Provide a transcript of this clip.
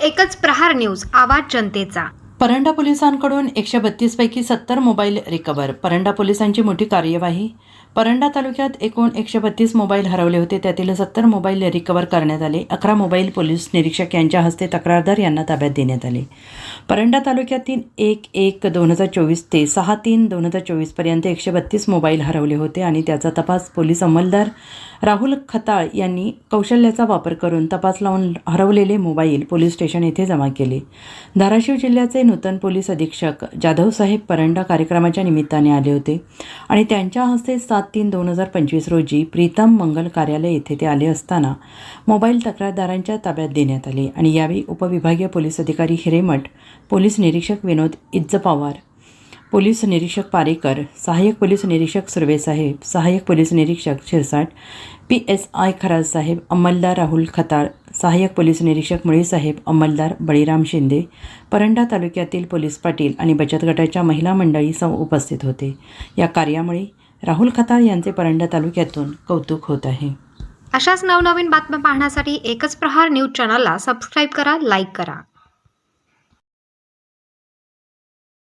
एकच प्रहार न्यूज आवाज जनतेचा. परंडा पोलिसांकडून एकशे बत्तीसपैकी सत्तर मोबाईल रिकवर परंडा पोलिसांची मोठी कार्यवाही. परंडा तालुक्यात एकूण एकशे बत्तीस मोबाईल हरवले होते. त्यातील सत्तर मोबाईल रिकवर करण्यात आले. अकरा मोबाईल पोलीस निरीक्षक यांच्या हस्ते तक्रारदार यांना ताब्यात देण्यात आले. परंडा तालुक्यातील एक एक दोन हजार चोवीस ते सहा तीन दोन हजार चोवीसपर्यंत एकशे बत्तीस मोबाईल हरवले होते आणि त्याचा तपास पोलीस अंमलदार राहुल खताळ यांनी कौशल्याचा वापर करून तपास लावून हरवलेले मोबाईल पोलीस स्टेशन येथे जमा केले. धाराशिव जिल्ह्याचे नूतन पोलीस अधीक्षक जाधवसाहेब परंडा कार्यक्रमाच्या निमित्ताने आले होते. आणि त्यांच्या हस्ते सात तीन दोन हजार पंचवीस रोजी प्रीतम मंगल कार्यालय येथे ते आले असताना मोबाईल तक्रारदारांच्या ताब्यात देण्यात आले. आणि यावेळी उपविभागीय पोलीस अधिकारी हिरेमठ पोलीस निरीक्षक विनोद इज्ज पवार पोलीस निरीक्षक पारेकर सहाय्यक पोलीस निरीक्षक सुर्वेसाहेब सहाय्यक पोलीस निरीक्षक Shirsat P S I Kharaj साहेब अंमलदार राहुल खताळ सहाय्यक पोलीस निरीक्षक मुळीसाहेब अंमलदार बळीराम शिंदे परंडा तालुक्यातील पोलीस पाटील आणि बचत गटाच्या महिला मंडळी सौ उपस्थित होते. या कार्यामुळे राहुल खताळ यांचे परंडा तालुक्यातून कौतुक होत आहे. अशाच नवनवीन बातम्या पाहण्यासाठी एकच प्रहार न्यूज चॅनलला सबस्क्राईब करा लाईक करा.